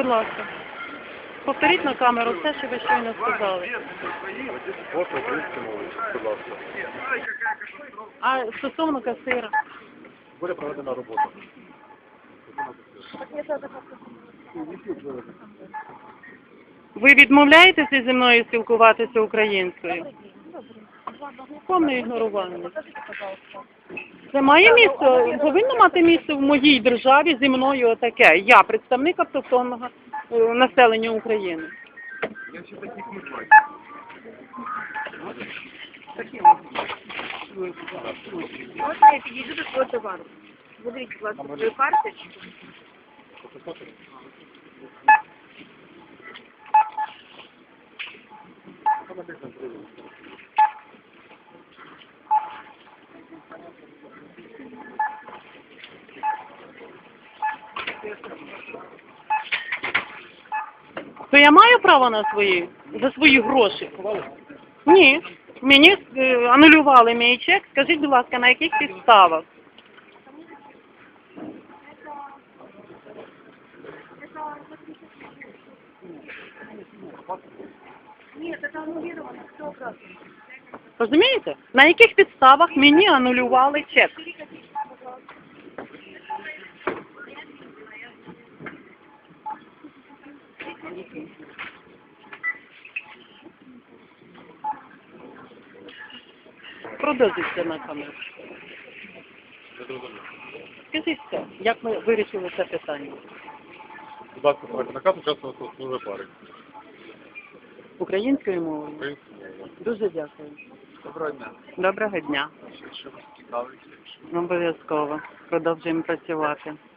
Будь ласка. Повторіть на камеру все, що ви щойно сказали. Просто українською мовою, будь ласка. А стосовно касира. Буде проведена робота. Ви відмовляєтеся зі мною спілкуватися українською? Повне ігнорування. Це має місце, повинно мати місце в моїй державі зі мною отаке. Я представник автохтонного е, населення України. Можна я підійду до свого товару? Подивіться, будь ласка, свою карточку. То я маю право на свої, за свої гроші? Ні. Мені е, анулювали мій чек. Скажіть, будь ласка, на яких підставах? Ні, це аннулировано. Розумієте? На яких підставах мені анулювали чек? Продовжуйте на камеру. Скажіть все, як ми вирішили це питання? Будь ласка, давайте наказ учасника служби пари. Українською мовою? Українською мовою. Дуже дякую. Доброго дня. Доброго дня. Що вас цікавить? Обов'язково. Продовжуємо працювати.